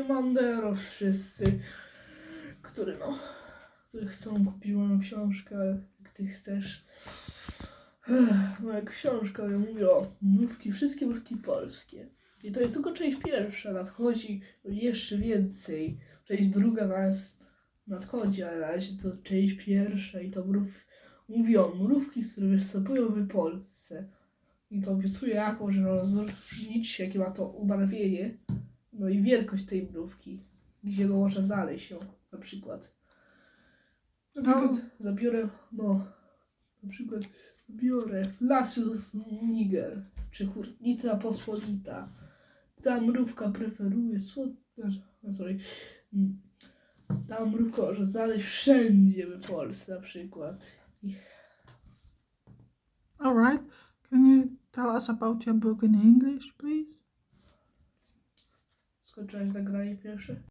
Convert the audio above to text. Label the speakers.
Speaker 1: Mandero wszyscy, który no, którzy chcą kupić moją książkę, ale jak ty chcesz. Moja książka, ja mówię o mrówki, wszystkie mrówki polskie. I to jest tylko część pierwsza, nadchodzi jeszcze więcej. Część druga zaraz nadchodzi, ale na razie to część pierwsza i to mrów, mówi o mrówki, które występują w Polsce. I to obiecuje jako, że rozróżnicie, jakie ma to ubarwienie. No i wielkość tej mrówki. Gdzie go można znaleźć ją, na przykład. Na przykład zabiorę, no, na przykład zabiorę Flacius Niger, czy Hurtnica Pospolita. Ta mrówka preferuje słodkie, no, sorry, Mm. ta mrówka może znaleźć wszędzie w Polsce na przykład. I
Speaker 2: All right. Can you tell us about your book in English, please?
Speaker 1: Skończyłaś nagranie pierwsze?